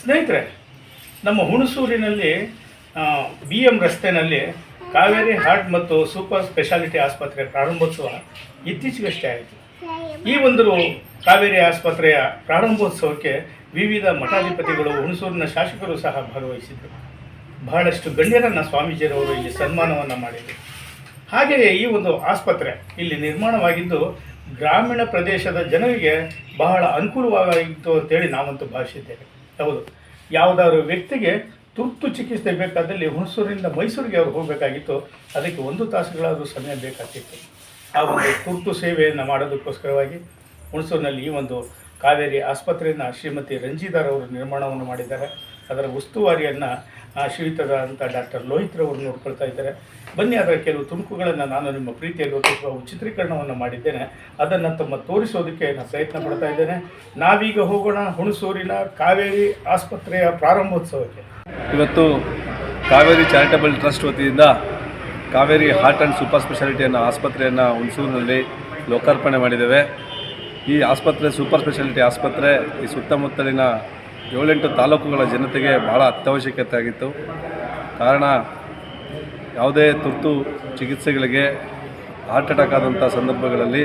ಸ್ನೇಹಿತರೆ, ನಮ್ಮ ಹುಣಸೂರಿನಲ್ಲಿ B M ರಸ್ತೆಯಲ್ಲಿ ಕಾವೇರಿ ಹಾರ್ಟ್ ಮತ್ತು ಸೂಪರ್ ಸ್ಪೆಷಾಲಿಟಿ ಆಸ್ಪತ್ರೆ ಪ್ರಾರಂಭೋತ್ಸವ ಇತ್ತೀಚೆಗಷ್ಟೇ ಆಯಿತು. ಈ ಒಂದು ಕಾವೇರಿ ಆಸ್ಪತ್ರೆಯ ಪ್ರಾರಂಭೋತ್ಸವಕ್ಕೆ ವಿವಿಧ ಮಠಾಧಿಪತಿಗಳು, ಹುಣಸೂರಿನ ಶಾಸಕರು ಸಹ ಭಾಗವಹಿಸಿದರು ಬಹಳಷ್ಟು ಗಣ್ಯರನ್ನು ಸ್ವಾಮೀಜಿಯರವರು ಇಲ್ಲಿ ಸನ್ಮಾನವನ್ನು ಮಾಡಿದರು. ಹಾಗೆಯೇ ಈ ಒಂದು ಆಸ್ಪತ್ರೆ ಇಲ್ಲಿ ನಿರ್ಮಾಣವಾಗಿದ್ದು, ಗ್ರಾಮೀಣ ಪ್ರದೇಶದ ಜನರಿಗೆ ಬಹಳ ಅನುಕೂಲವಾಗಿತ್ತು ಅಂತೇಳಿ ನಾವಂತೂ ಭಾವಿಸಿದ್ದೇವೆ. ಹೌದು. ಯಾವುದಾದ್ರು ವ್ಯಕ್ತಿಗೆ ತುರ್ತು ಚಿಕಿತ್ಸೆ ಬೇಕಾದಲ್ಲಿ ಹುಣಸೂರಿನಿಂದ ಮೈಸೂರಿಗೆ ಅವರು ಹೋಗಬೇಕಾಗಿತ್ತು. ಅದಕ್ಕೆ ಒಂದು ತಾಸುಗಳಾದರೂ ಸಮಯ ಬೇಕಾಗ್ತಿತ್ತು. ಆ ಒಂದು ತುರ್ತು ಸೇವೆಯನ್ನು ಮಾಡೋದಕ್ಕೋಸ್ಕರವಾಗಿ ಹುಣಸೂರಿನಲ್ಲಿ ಈ ಒಂದು ಕಾವೇರಿ ಆಸ್ಪತ್ರೆಯನ್ನು ಶ್ರೀಮತಿ ರಂಜಿದಾರ್ ಅವರು ನಿರ್ಮಾಣವನ್ನು ಮಾಡಿದ್ದಾರೆ. ಅದರ ಉಸ್ತುವಾರಿಯನ್ನು ಶ್ರೀಯುತರಾದಂಥ ಡಾಕ್ಟರ್ ಲೋಹಿತ್ರವರು ನೋಡ್ಕೊಳ್ತಾ ಇದ್ದಾರೆ. ಬನ್ನಿ, ಅದರ ಕೆಲವು ತುಣುಕುಗಳನ್ನು ನಾನು ನಿಮ್ಮ ಪ್ರೀತಿಯಲ್ಲಿ ಒದಗಿಸುವ ಚಿತ್ರೀಕರಣವನ್ನು ಮಾಡಿದ್ದೇನೆ. ಅದನ್ನು ತಮ್ಮ ತೋರಿಸೋದಕ್ಕೆ ನಾನು ಪ್ರಯತ್ನ ಪಡ್ತಾ ಇದ್ದೇನೆ. ನಾವೀಗ ಹೋಗೋಣ, ಹುಣಸೂರಿನ ಕಾವೇರಿ ಆಸ್ಪತ್ರೆಯ ಪ್ರಾರಂಭೋತ್ಸವಕ್ಕೆ. ಇವತ್ತು ಕಾವೇರಿ ಚಾರಿಟಬಲ್ ಟ್ರಸ್ಟ್ ವತಿಯಿಂದ Kaveri heart and super speciality ಅನ್ನೋ ಆಸ್ಪತ್ರೆಯನ್ನು ಹುಣಸೂರಿನಲ್ಲಿ ಲೋಕಾರ್ಪಣೆ ಮಾಡಿದ್ದೇವೆ. ಈ ಆಸ್ಪತ್ರೆ, ಸೂಪರ್ ಸ್ಪೆಷಾಲಿಟಿ ಆಸ್ಪತ್ರೆ ಈ ಸುತ್ತಮುತ್ತಲಿನ ಏಳೆಂಟು ತಾಲೂಕುಗಳ ಜನತೆಗೆ ಭಾಳ ಅತ್ಯವಶ್ಯಕತೆ ಆಗಿತ್ತು. ಕಾರಣ, ಯಾವುದೇ ತುರ್ತು ಚಿಕಿತ್ಸೆಗಳಿಗೆ ಹಾರ್ಟ್ ಅಟ್ಯಾಕ್ ಆದಂಥ ಸಂದರ್ಭಗಳಲ್ಲಿ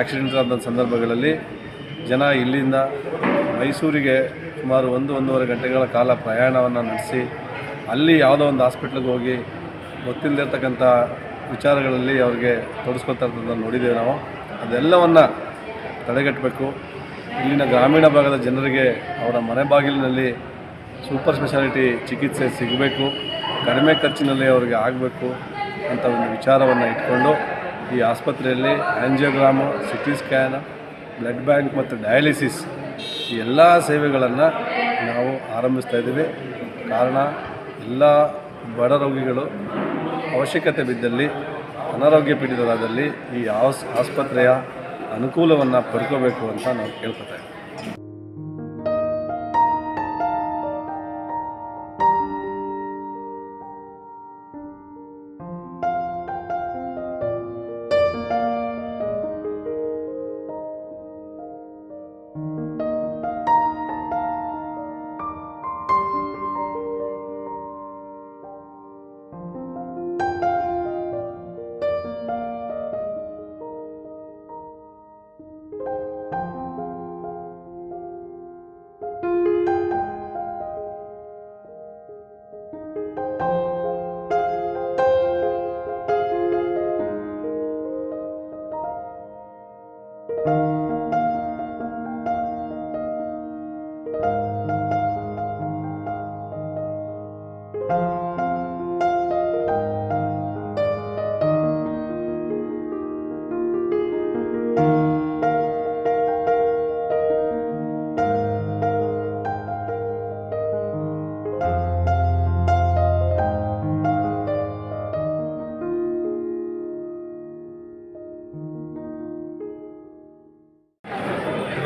ಆಕ್ಸಿಡೆಂಟ್ ಆದಂಥ ಸಂದರ್ಭಗಳಲ್ಲಿ ಜನ ಇಲ್ಲಿಂದ ಮೈಸೂರಿಗೆ ಸುಮಾರು ಒಂದು, ಒಂದೂವರೆ ಗಂಟೆಗಳ ಕಾಲ ಪ್ರಯಾಣವನ್ನು ನಡೆಸಿ, ಅಲ್ಲಿ ಯಾವುದೋ ಒಂದು ಹಾಸ್ಪಿಟ್ಲಿಗೆ ಹೋಗಿ ಗೊತ್ತಿಲ್ಲದಿರ್ತಕ್ಕಂಥ ವಿಚಾರಗಳಲ್ಲಿ ಅವ್ರಿಗೆ ತೊಡಸ್ಕೊತಾ ಇರೋದನ್ನು ನೋಡಿದ್ದೇವೆ ನಾವು. ಅದೆಲ್ಲವನ್ನು ತಡೆಗಟ್ಟಬೇಕು. ಇಲ್ಲಿನ ಗ್ರಾಮೀಣ ಭಾಗದ ಜನರಿಗೆ ಅವರ ಮನೆ ಬಾಗಿಲಿನಲ್ಲಿ ಸೂಪರ್ ಸ್ಪೆಷಾಲಿಟಿ ಚಿಕಿತ್ಸೆ ಸಿಗಬೇಕು, ಕಡಿಮೆ ಖರ್ಚಿನಲ್ಲಿ ಅವರಿಗೆ ಆಗಬೇಕು ಅಂತ ಒಂದು ವಿಚಾರವನ್ನು ಇಟ್ಕೊಂಡು ಈ ಆಸ್ಪತ್ರೆಯಲ್ಲಿ angiogram C T scan, blood bank ಮತ್ತು ಡಯಾಲಿಸಿಸ್ ಈ ಎಲ್ಲ ಸೇವೆಗಳನ್ನು ನಾವು ಆರಂಭಿಸ್ತಾ ಇದ್ದೀವಿ. ಕಾರಣ, ಎಲ್ಲ ಬಡ ರೋಗಿಗಳು ಅವಶ್ಯಕತೆ ಬಿದ್ದಲ್ಲಿ, ಅನಾರೋಗ್ಯ ಪೀಡಿತರಾದಲ್ಲಿ ಈ ಆಸ್, ಆಸ್ಪತ್ರೆಯ ಅನುಕೂಲವನ್ನು ಪಡ್ಕೋಬೇಕು ಅಂತ ನಾವು ಕೇಳ್ಕೊತಾ ಇದ್ದೀವಿ.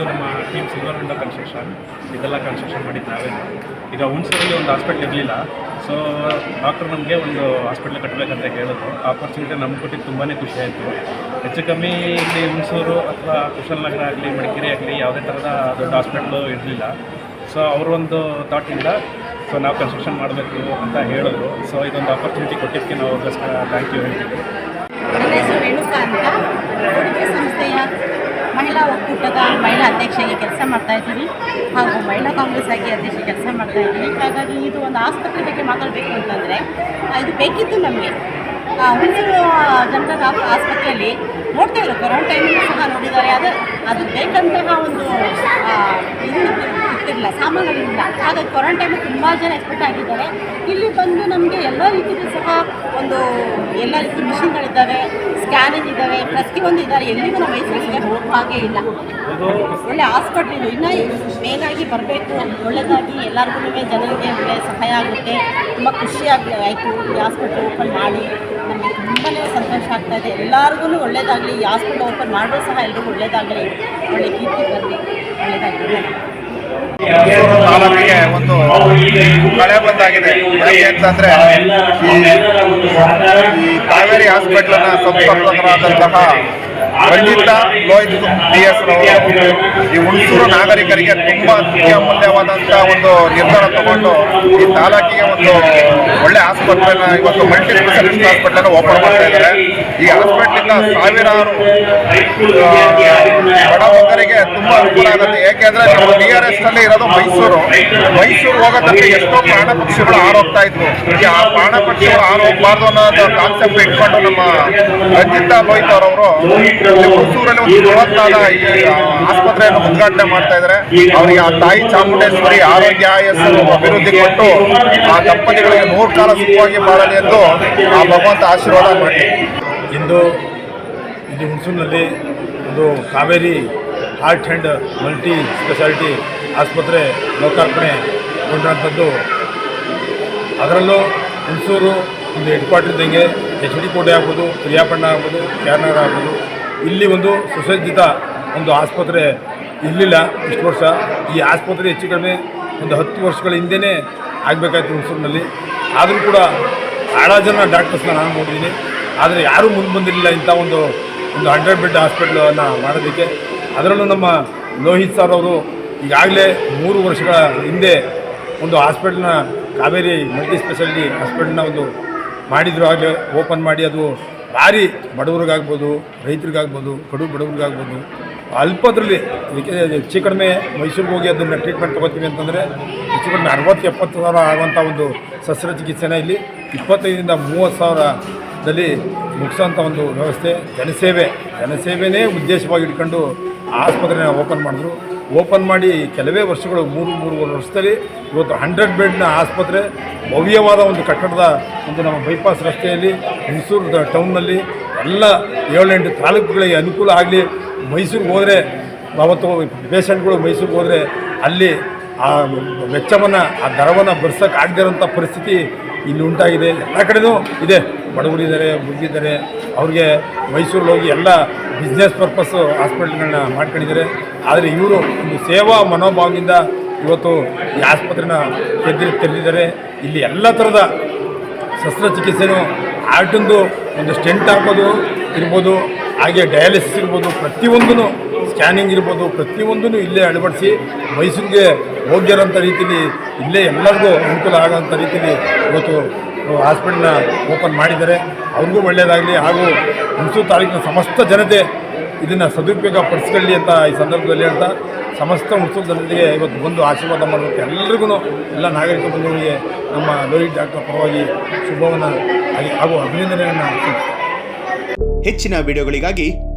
ಇದು ನಮ್ಮ ಟೀಮ್ ಸಿಲ್ವರ್ನಿಂದ ಕನ್ಸ್ಟ್ರಕ್ಷನ್ ಇದೆಲ್ಲ ಕನ್ಸ್ಟ್ರಕ್ಷನ್ ಮಾಡಿದ್ದು ನಾವೇ ಈಗ ಹುಣಸೂರಲ್ಲಿ ಒಂದು ಹಾಸ್ಪಿಟ್ಲ್ ಇರಲಿಲ್ಲ. ಸೊ ಡಾಕ್ಟರ್ ನಮಗೆ ಒಂದು ಹಾಸ್ಪಿಟ್ಲ್ ಕಟ್ಟಬೇಕಂತ ಹೇಳಿದ್ರು ಆಪರ್ಚುನಿಟಿ ನಮ್ಮ ಕೊಟ್ಟಿದ್ದು ತುಂಬಾ ಖುಷಿ ಆಯಿತು. ಹೆಚ್ಚು ಕಮ್ಮಿ ಇಲ್ಲಿ ಹುಣಸೂರು ಅಥವಾ ಕುಶಾಲನಗರ ಆಗಲಿ, ಮಡಿಕೇರಿ ಆಗಲಿ ಯಾವುದೇ ಥರದ ದೊಡ್ಡ ಹಾಸ್ಪಿಟ್ಲು ಇರಲಿಲ್ಲ. ಸೊ ಅವರೊಂದು ಥಾಟಿಂದ ಸೊ ನಾವು ಕನ್ಸ್ಟ್ರಕ್ಷನ್ ಮಾಡಬೇಕು ಅಂತ ಹೇಳಿದ್ರು. ಸೊ ಇದೊಂದು ಆಪರ್ಚುನಿಟಿ ಕೊಟ್ಟಿದ್ದಕ್ಕೆ ನಾವು ಅವ್ರಿಗೋಸ್ಕರ ಥ್ಯಾಂಕ್ ಯು ಹೇಳ್ತೀವಿ. ಒಕ್ಕೂಟದ ಮಹಿಳಾ ಅಧ್ಯಕ್ಷೆಗೆ ಕೆಲಸ ಮಾಡ್ತಾ ಇದ್ದೀನಿ ಹಾಗೂ ಮಹಿಳಾ ಕಾಂಗ್ರೆಸ್ ಆಗಿ ಅಧ್ಯಕ್ಷ ಕೆಲಸ ಮಾಡ್ತಾ ಇದ್ದೀನಿ ಹಾಗಾಗಿ ಇದು ಒಂದು ಆಸ್ಪತ್ರೆ ಬಗ್ಗೆ ಮಾತಾಡಬೇಕು ಅಂತಂದರೆ ಇದು ಬೇಕಿತ್ತು ನಮಗೆ. ಹುಣಸೂರು ಜನರ ಆಸ್ಪತ್ರೆಯಲ್ಲಿ ನೋಡ್ತಾ ಇದ್ರು. ಕೊರೋನಾ ಟೈಮಲ್ಲೂ ಸಹ ನೋಡಿದ್ದಾರೆ. ಅದು ಅದು ಬೇಕಂತಹ ಒಂದು ಇದು ಇರ್ತಿರಲಿಲ್ಲ ಸಾಮಾನುಗಳಿಲ್ಲ ಹಾಗಾಗಿ ಟೈಮಲ್ಲಿ ತುಂಬ ಜನ ಎಕ್ಸ್ಪೆಕ್ಟ್ ಆಗಿದ್ದಾರೆ. ಇಲ್ಲಿ ಬಂದು ನಮಗೆ ಎಲ್ಲ ರೀತಿಯಲ್ಲೂ ಸಹ ಒಂದು ಎಲ್ಲ ರೀತಿ ಮಿಷಿನ್ಗಳಿದ್ದಾವೆ ಸ್ಕ್ಯಾನಿಂಗ್ ಇದ್ದಾವೆ, ಪ್ರತಿಯೊಂದು ಇದ್ದಾರೆ. ಎಲ್ಲಿಗೂ ನಮ್ಮ ಮೈಸೂರಿಗೆ ಹೋಗೋ ಹಾಗೆ ಇಲ್ಲ. ಒಳ್ಳೆ ಹಾಸ್ಪಿಟ್ಲ್ ಇದು. ಇನ್ನೂ ಮೇಲಾಗಿ ಬರಬೇಕು. ಒಳ್ಳೆಯದಾಗಿ ಎಲ್ಲರಿಗೂ ಜನರಿಗೆ ಒಳ್ಳೆ ಸಹಾಯ ಆಗುತ್ತೆ. ತುಂಬ ಖುಷಿಯಾಗಿ ಆಯಿತು, ಈ ಹಾಸ್ಪಿಟ್ಲ್ ಓಪನ್ ಮಾಡಿ. ನಮಗೆ ತುಂಬಾ ಸಂತೋಷ ಆಗ್ತಾ ಇದೆ. ಎಲ್ಲರಿಗೂ ಒಳ್ಳೆಯದಾಗಲಿ ಈ ಹಾಸ್ಪಿಟ್ಲ್ ಓಪನ್ ಮಾಡೋ ಸಹ ಎಲ್ರಿಗೂ ಒಳ್ಳೆಯದಾಗಲಿ ಒಳ್ಳೆ ಕೀರ್ತಿ ಬರಲಿ. ಒಳ್ಳೆಯದಾಗಲಿ ತಾಲೂಕಿಗೆ ಒಂದು ಕಳೆ ಬಂದಾಗಿದೆ. ಯಾಕೆ ಅಂತಂದ್ರೆ ಈ ಕಾವೇರಿ ಹಾಸ್ಪಿಟ್ಲನ್ನ ಸಂಸ್ಥಾಪಕರಾದಂತಹ ರಂಜಿತ ಲೋಹಿತ್ ಡಿ ಎಸ್ ಈ ಹುಣಸೂರು ನಾಗರಿಕರಿಗೆ ತುಂಬಾ ಅತ್ಯಮೂಲ್ಯವಾದಂಥ ಒಂದು ನಿರ್ಧಾರ ತಗೊಂಡು ಈ ತಾಲೂಕಿಗೆ ಒಂದು ಒಳ್ಳೆ ಆಸ್ಪತ್ರೆನ ಇವತ್ತು ಮಲ್ಟಿ ಸ್ಪೆಷಲಿಸ್ಟ್ ಹಾಸ್ಪಿಟಲ್ ಓಪನ್ ಮಾಡ್ತಾ ಇದ್ದಾರೆ. ಈ ಹಾಸ್ಪಿಟ್ಲಿಂದ ಸಾವಿರಾರು ಬಡವರಿಗೆ ತುಂಬಾ ಅನುಕೂಲ ಆಗುತ್ತೆ. ನಮ್ಮ ಆರ್ ಎಸ್ನಲ್ಲಿ ಇರೋದು ಮೈಸೂರು. ಮೈಸೂರು ಹೋಗೋದಕ್ಕೆ ಎಷ್ಟೋ ಪ್ರಾಣ ಪಕ್ಷಿಗಳು ಹಾರೋಗ್ತಾ ಇದ್ವು. ಆ ಪ್ರಾಣ ಪಕ್ಷಿಗಳು ಅನ್ನೋದು ಕಾನ್ಸೆಪ್ಟ್ ಇಟ್ಕೊಂಡು ನಮ್ಮ ರಂಜಿತ್ ಲೋಹಿತ್ ಅವರವರು ಮೈಸೂರಲ್ಲಿ ಒಂದು ಬೃಹತ್ತಾದ ಈ ಆಸ್ಪತ್ರೆಯನ್ನು ಉದ್ಘಾಟನೆ ಮಾಡ್ತಾ ಇದ್ದಾರೆ. ಅವರಿಗೆ ಆ ತಾಯಿ ಚಾಮುಂಡೇಶ್ವರಿ ಆರೋಗ್ಯ ಆಯಸ್ ಅಭಿವೃದ್ಧಿ ಕೊಟ್ಟು ಆ ದಂಪತಿಗಳಿಗೆ ನೂರು ಕಾಲ ಸುಖವಾಗಿ ಬಾಳಲಿ ಎಂದು ಆ ಭಗವಂತ ಆಶೀರ್ವಾದ ಮಾಡಿ ಇಂದು ಇಲ್ಲಿ ಹುಣಸೂರಿನಲ್ಲಿ ಒಂದು Kaveri heart and multi speciality ಆಸ್ಪತ್ರೆ ಲೋಕಾರ್ಪಣೆ ಕೊಂಡಂಥದ್ದು ಅದರಲ್ಲೂ ಹುಣಸೂರು ಒಂದು ಹೆಡ್ ಕ್ವಾರ್ಟರ್ ಇದ್ದಂಗೆ ಎಚ್ ಡಿ ಕೋಟೆ ಆಗ್ಬೋದು, ಪ್ರಿಯಾಪಣ್ಣ ಆಗ್ಬೋದು ಕ್ಯಾರ್ನಗರ ಆಗ್ಬೋದು. ಇಲ್ಲಿ ಒಂದು ಸುಸಜ್ಜಿತ ಒಂದು ಆಸ್ಪತ್ರೆ ಇರಲಿಲ್ಲ ಇಷ್ಟು ವರ್ಷ. ಈ ಆಸ್ಪತ್ರೆ ಹೆಚ್ಚು ಕಡಿಮೆ ಒಂದು ಹತ್ತು ವರ್ಷಗಳ ಹಿಂದೆಯೇ ಆಗಬೇಕಾಯ್ತು ಹುಣಸೂರಿನಲ್ಲಿ. ಆದರೂ ಕೂಡ ಭಾಳ ಜನ ಡಾಕ್ಟರ್ಸ್ನ ನಾನು ನೋಡಿದ್ದೀನಿ. ಆದರೆ ಯಾರೂ ಮುಂದೆ ಬಂದಿರಲಿಲ್ಲ ಇಂಥ ಒಂದು ಒಂದು ಹಂಡ್ರೆಡ್ ಬೆಡ್ ಹಾಸ್ಪಿಟ್ಲನ್ನು ಮಾಡೋದಕ್ಕೆ. ಅದರಲ್ಲೂ ನಮ್ಮ ಲೋಹಿತ್ ಸರ್ ಅವರು ಈಗಾಗಲೇ ಮೂರು ವರ್ಷಗಳ ಹಿಂದೆ ಒಂದು ಹಾಸ್ಪಿಟ್ಲನ್ನ ಕಾವೇರಿ ಮಲ್ಟಿ ಸ್ಪೆಷಾಲಿಟಿ ಹಾಸ್ಪಿಟ್ಲನ್ನ ಒಂದು ಮಾಡಿದ್ರು. ಆಗಲೇ ಓಪನ್ ಮಾಡಿ ಅದು ಭಾರಿ ಬಡವ್ರಿಗಾಗ್ಬೋದು, ರೈತರಿಗಾಗ್ಬೋದು, ಕಡು ಬಡವ್ರಿಗಾಗ್ಬೋದು. ಅಲ್ಪದ್ರಲ್ಲಿ ಇದಕ್ಕೆ ಹೆಚ್ಚು ಕಡಿಮೆ ಮೈಸೂರಿಗೆ ಹೋಗಿ ಅದನ್ನು ಟ್ರೀಟ್ಮೆಂಟ್ ತೊಗೋತೀವಿ ಅಂತಂದರೆ ಹೆಚ್ಚು ಕಡಿಮೆ ಅರವತ್ತು ಎಪ್ಪತ್ತು ಸಾವಿರ ಆಗುವಂಥ ಒಂದು ಶಸ್ತ್ರಚಿಕಿತ್ಸೆನ ಇಲ್ಲಿ ಇಪ್ಪತ್ತೈದರಿಂದ ಮೂವತ್ತು ಸಾವಿರದಲ್ಲಿ ಮುಗಿಸೋಂಥ ಒಂದು ವ್ಯವಸ್ಥೆ, ಜನಸೇವೆ, ಜನಸೇವೆನೇ ಉದ್ದೇಶವಾಗಿ ಇಟ್ಕೊಂಡು ಆಸ್ಪತ್ರೆನ ಓಪನ್ ಮಾಡಿದ್ರು. ಓಪನ್ ಮಾಡಿ ಕೆಲವೇ ವರ್ಷಗಳು, ಮೂರು, ಮೂರುವರೆ ವರ್ಷದಲ್ಲಿ ಇವತ್ತು ಹಂಡ್ರೆಡ್ ಬೆಡ್ನ ಆಸ್ಪತ್ರೆ, ಭವ್ಯವಾದ ಒಂದು ಕಟ್ಟಡದ ಒಂದು ನಮ್ಮ ಬೈಪಾಸ್ ರಸ್ತೆಯಲ್ಲಿ, ಮೈಸೂರು ಟೌನ್ನಲ್ಲಿ ಎಲ್ಲ ಏಳೆಂಟು ತಾಲೂಕುಗಳಿಗೆ ಅನುಕೂಲ ಆಗಲಿ. ಮೈಸೂರಿಗೆ ಹೋದರೆ ಅವತ್ತು ಪೇಷಂಟ್ಗಳು ಮೈಸೂರಿಗೆ ಹೋದರೆ ಅಲ್ಲಿ ಆ ವೆಚ್ಚವನ್ನು, ಆ ದರವನ್ನು ಬರ್ಸೋಕ್ಕಾಗದಿರೋಂಥ ಪರಿಸ್ಥಿತಿ ಇಲ್ಲಿ ಉಂಟಾಗಿದೆ. ಎಲ್ಲ ಕಡೆಯೂ ಇದೆ. ಬಡವರಿದ್ದಾರೆ ಬುದ್ಧಿದ್ದಾರೆ ಅವ್ರಿಗೆ ಮೈಸೂರಲ್ಲಿ ಹೋಗಿ ಎಲ್ಲ ಬಿಸ್ನೆಸ್ ಪರ್ಪಸ್ಸು ಹಾಸ್ಪಿಟ್ಲ್ಗಳನ್ನ ಮಾಡ್ಕೊಂಡಿದ್ದಾರೆ. ಆದರೆ ಇವರು ಒಂದು ಸೇವಾ ಮನೋಭಾವದಿಂದ ಇವತ್ತು ಈ ಆಸ್ಪತ್ರೆನ ತೆರೆದಿ ತೆರೆದಿದ್ದಾರೆ ಇಲ್ಲಿ ಎಲ್ಲ ಥರದ ಶಸ್ತ್ರಚಿಕಿತ್ಸೆನೂ ಹಾರ್ಟಿಂದು ಒಂದು ಸ್ಟೆಂಟ್ ಹಾಕೋದು ಇರ್ಬೋದು, ಹಾಗೆ ಡಯಾಲಿಸಿಸ್ ಇರ್ಬೋದು ಪ್ರತಿಯೊಂದೂ ಸ್ಕ್ಯಾನಿಂಗ್ ಇರ್ಬೋದು ಪ್ರತಿಯೊಂದೂ ಇಲ್ಲೇ ಅಳವಡಿಸಿ ಮೈಸೂರಿಗೆ ಹೋಗ್ಯಾರಂಥ ರೀತಿಯಲ್ಲಿ ಇಲ್ಲೇ ಎಲ್ಲರಿಗೂ ಅನುಕೂಲ ಆಗೋಂಥ ರೀತಿಯಲ್ಲಿ ಇವತ್ತು ಹಾಸ್ಪಿಟ್ಲ್ನ ಓಪನ್ ಮಾಡಿದ್ದಾರೆ. ಅವ್ರಿಗೂ ಒಳ್ಳೆಯದಾಗಲಿ ಹಾಗೂ ಹುಣಸೂರು ತಾಲೂಕಿನ ಸಮಸ್ತ ಜನತೆ ಇದನ್ನು ಸದುಪಯೋಗ ಪಡಿಸ್ಕೊಳ್ಳಿ ಅಂತ ಈ ಸಂದರ್ಭದಲ್ಲಿ ಹೇಳ್ತಾ, ಸಮಸ್ತ ಹುಣಸೂರು ಜನತೆಗೆ ಇವತ್ತು ಬಂದು ಆಶೀರ್ವಾದ ಮಾಡೋಕ್ಕೆ ಎಲ್ಲರಿಗೂ ಎಲ್ಲ ನಾಗರಿಕ ಬಂಧುಗಳಿಗೆ ನಮ್ಮ ಲೋಹಿತ್ ಡಾಕ್ಟರ್ ಪರವಾಗಿ ಶುಭವನ್ನು, ಹಾಗೆ ಹಾಗೂ ಅಭಿನಂದನೆಯನ್ನು ಹೆಚ್ಚಿನ ವಿಡಿಯೋಗಳಿಗಾಗಿ